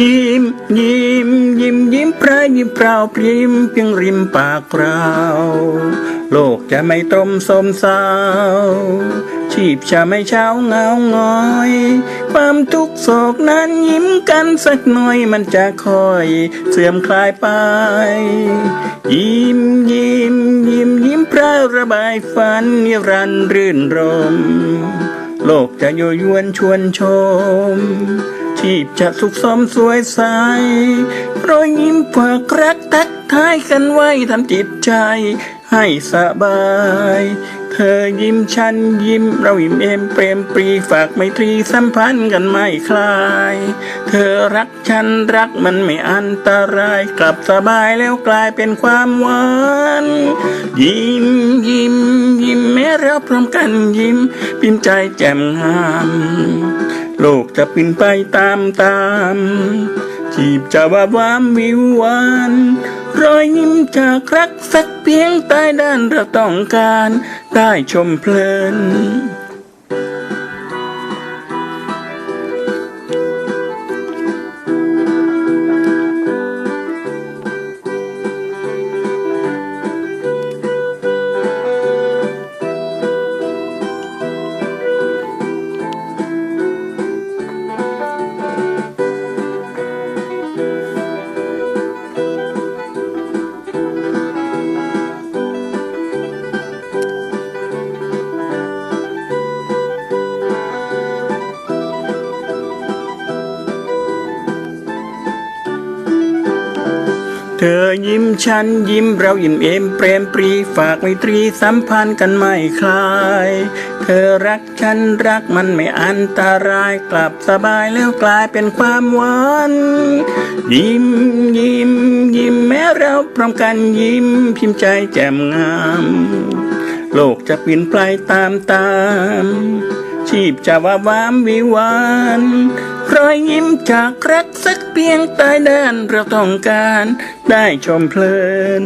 ยิ้มยิ้มยิ้มยิ้มพระยิ้มเปล่าพริมเพียงริมปากเราโลกจะไม่ตรมสมเศร้าชีพจะไม่เช้าเงาหงอย ความทุกโศกนั้นยิ้มกันสักหน่อยมันจะค่อยเสื่อมคลายไป ยิ้มยิ้มยิ้มยิ้มพระระบายฝันนิรันดร์รื่นรม โลกจะโยยวนชวนชม ชีพจะสุขสมสวยใสรอยยิ้มฝากรักทักทายกันไว้ทำจิตใจให้สบาย เธอยิ้มฉันยิ้มเรายิ้มเอมเปรมปรีฝากไมตรีสัมพันธ์กันไม่คลาย เธอรักฉันรักมันไม่อันตราย กลับสบายแล้วกลายเป็นความหวานยิ้มยิ้มยิ้มแม้เราพร้อมกันยิ้ม ปิมใจแจ่มงาม โลกจะปินไปตามตามจีบจะว่าหวามวิววานรอยยิ้มจากรักสักเพียงใต้ด้านเราต้องการ ได้ชมเพลิน ธอยิ้มฉันยิ้มเรายิ้มเอมเปรมปรีฝากไมตรีสัมพันธ์กันไม่คลาย เธอรักฉันรักมันไม่อันตรายกลับสบายแล้วกลายเป็นความหวานยิ้มยิ้มยิ้มแม้เราพร้อมกันยิ้มพิมพ์ใจแจ่มงาม โลกจะเปลี่ยนไปตามตามชีพจะว่าวามวิวาน รอยยิ้มจากรักสักเพียงใต้ด้านเราต้องการได้ชมเพลิน